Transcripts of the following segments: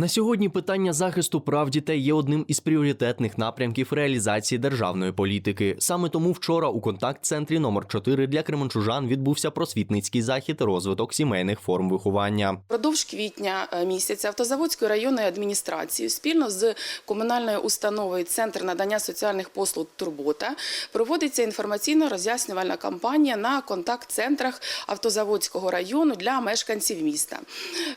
На сьогодні питання захисту прав дітей є одним із пріоритетних напрямків реалізації державної політики. Саме тому вчора у контакт-центрі номер 4 для кременчужан відбувся просвітницький захід розвиток сімейних форм виховання. Продовж квітня е, місяця Автозаводської районної адміністрації спільно з комунальною установою Центр надання соціальних послуг Турбота проводиться інформаційно-роз'яснювальна кампанія на контакт-центрах Автозаводського району для мешканців міста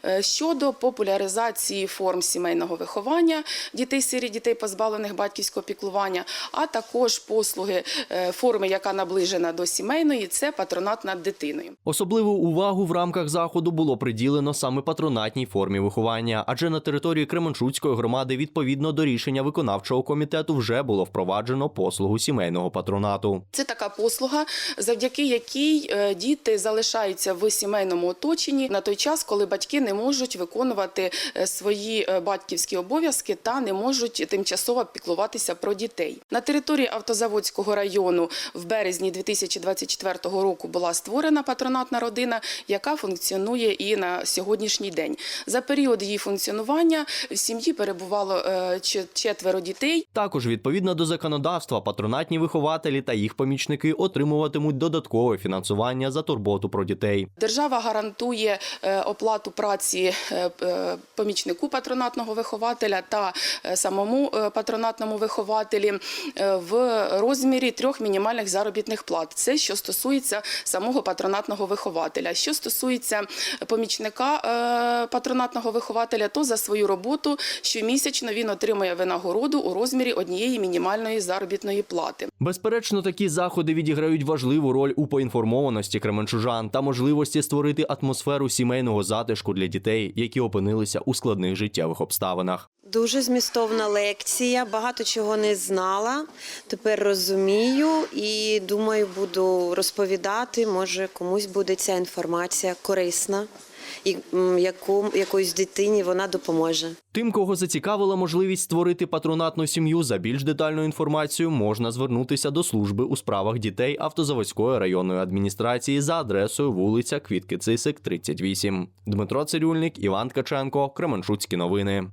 Е, щодо популяризації форм сімейного виховання дітей сирі, дітей позбавлених батьківського піклування, а також послуги е, форми, яка наближена до сімейної, це патронат над дитиною. Особливу увагу в рамках заходу було приділено саме патронатній формі виховання, адже на території Кременчуцької громади відповідно до рішення виконавчого комітету вже було впроваджено послугу сімейного патронату. Це така послуга, завдяки якій е, діти залишаються в сімейному оточенні на той час, коли батьки не можуть виконувати е, свої е, батьківські обов'язки та не можуть тимчасово піклуватися про дітей. На території Автозаводського району в березні 2024 року була створена патронатна родина, яка функціонує і на сьогоднішній день. За період її функціонування в сім'ї перебувало е, четверо дітей. Також відповідно до законодавства, патронатні вихователі та їх помічники отримуватимуть додаткове фінансування за турботу про дітей. Держава гарантує е, оплату праці е, помічнику патронатного вихователя та е, самому е, патронатному вихователі е, в розмірі трьох мінімальних заробітних плат. Це що стосується самого патронатного вихователя. Що стосується помічника патронатного вихователя, то за свою роботу щомісячно він отримує винагороду у розмірі однієї мінімальної заробітної плати. Безперечно, такі заходи відіграють важливу роль у поінформованості кременчужан та можливості створити атмосферу сімейного затишку для дітей, які опинилися у складних життєвих обставинах. Дуже змістовна лекція, багато чого не знала. Тепер розумію і думаю, буду розповідати. Може, комусь буде ця інформація корисна, і яку, якоїсь дитині вона допоможе. Тим, кого зацікавила можливість створити патронатну сім'ю, за більш детальну інформацію можна звернутися до служби у справах дітей Автозаводської районної адміністрації за адресою вулиця Квітки Цисик, 38. Дмитро Цирюльник, Іван Ткаченко, Кременчуцькі новини.